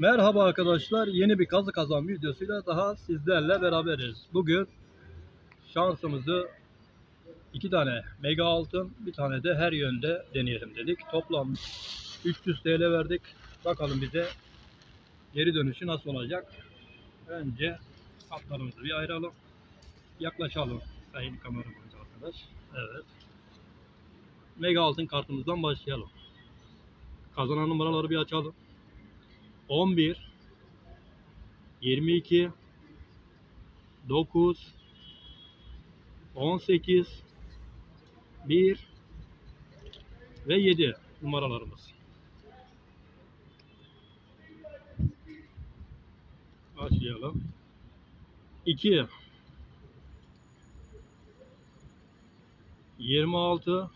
Merhaba arkadaşlar. Yeni bir kazı kazan videosuyla daha sizlerle beraberiz. Bugün şansımızı iki tane mega altın, bir tane de her yönde deneyelim dedik. Toplam 300 TL verdik. Bakalım bize geri dönüşü nasıl olacak. Önce kartlarımızı bir ayıralım. Yaklaşalım. Sayın kameramız arkadaş. Evet. Mega altın kartımızdan başlayalım. Kazanan numaraları bir açalım. 11 22 9 18 1 ve 7 numaralarımız. Başlayalım. 2 26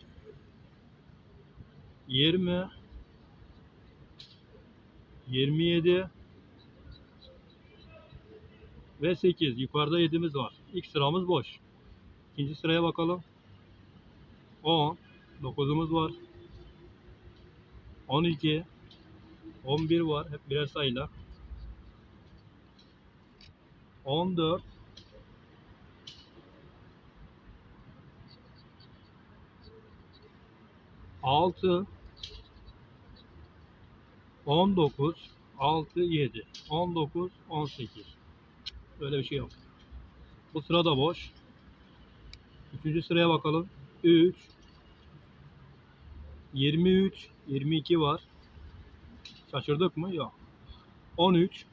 20 27 ve 8. Yukarıda 7'miz var. İlk sıramız boş. İkinci sıraya bakalım. 10. 9'umuz var. 12. 11 var. Hep birer sayıyla. 14. 6 19 6 7 19 18 Böyle bir şey yok. Bu sıra da boş. Üçüncü sıraya bakalım. 3 23 22 var. Şaşırdık mı? Yok. 13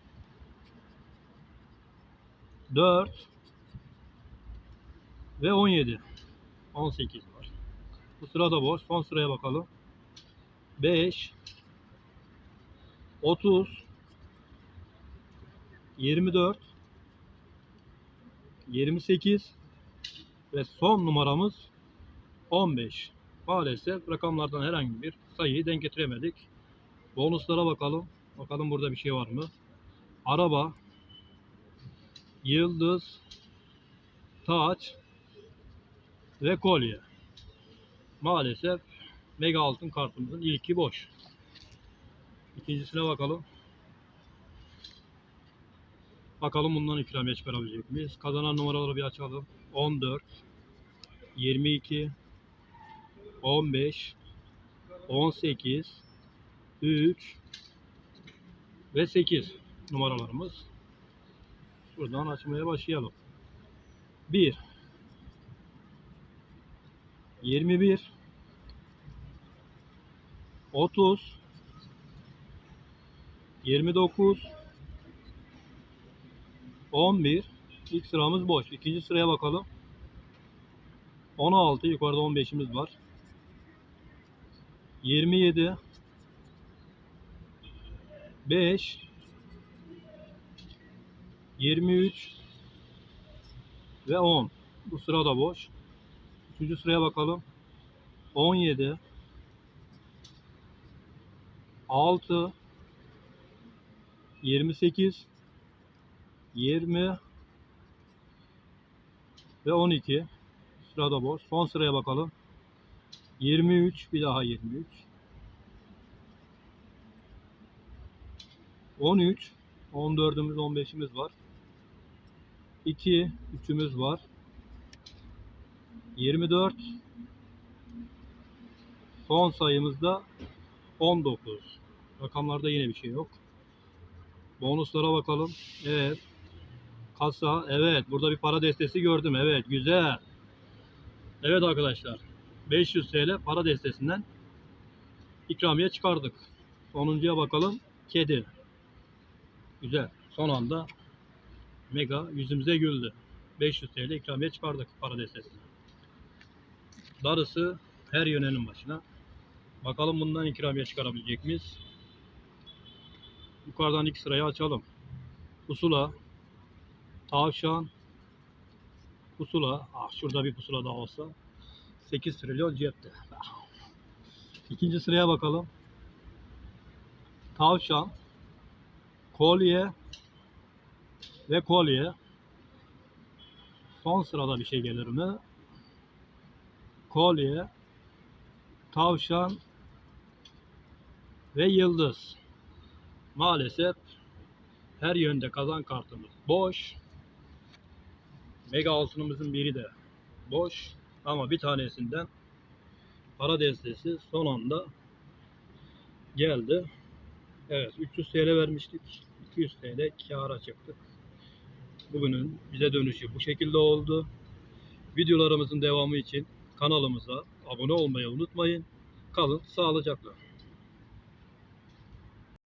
4 ve 17 18 var. Bu sıra da boş. Son sıraya bakalım. 5 30 24 28 ve son numaramız 15. Maalesef rakamlardan herhangi bir sayıyı denk getiremedik. Bonuslara bakalım. Bakalım burada bir şey var mı? Araba, yıldız, taç ve kolye. Maalesef mega altın kartımızın ilki boş. İkincisine bakalım. Bakalım bundan ikramiye çıkarabilecek miyiz? Kazanan numaraları bir açalım. 14 22 15 18 3 ve 8 numaralarımız. Buradan açmaya başlayalım. 1 21 30 29 11 İlk sıramız boş. İkinci sıraya bakalım. 16 yukarıda 15'imiz var. 27 5 23 ve 10. Bu sıra da boş. Üçüncü sıraya bakalım. 17 6 28 20 ve 12 sırada boş. Son sıraya bakalım. 23 bir daha 23 13 14'ümüz 15'imiz var. 2 3'ümüz var. 24 son sayımızda 19 rakamlarda yine bir şey yok. Bonuslara bakalım. Evet. Kasa. Evet. Burada bir para destesi gördüm. Evet. Güzel. Evet arkadaşlar. 500 TL para destesinden ikramiye çıkardık. Sonuncuya bakalım. Kedi. Güzel. Son anda mega yüzümüze güldü. 500 TL ikramiye çıkardık para destesinden. Darısı her yönelim başına. Bakalım bundan ikramiye çıkarabilecek miyiz? Yukarıdan iki sırayı açalım. Pusula, tavşan, pusula. Ah şurada bir pusula daha olsa 8 trilyon cepte. İkinci sıraya bakalım. Tavşan, kolye ve kolye. Son sırada bir şey gelir mi? Kolye, tavşan ve yıldız. Maalesef Her yönde kazan kartımız boş. Mega altınımızın biri de boş. Ama bir tanesinden para destesi son anda geldi. Evet 300 TL vermiştik. 200 TL kâra çıktık. Bugünün bize dönüşü bu şekilde oldu. Videolarımızın devamı için kanalımıza abone olmayı unutmayın. Kalın sağlıcakla.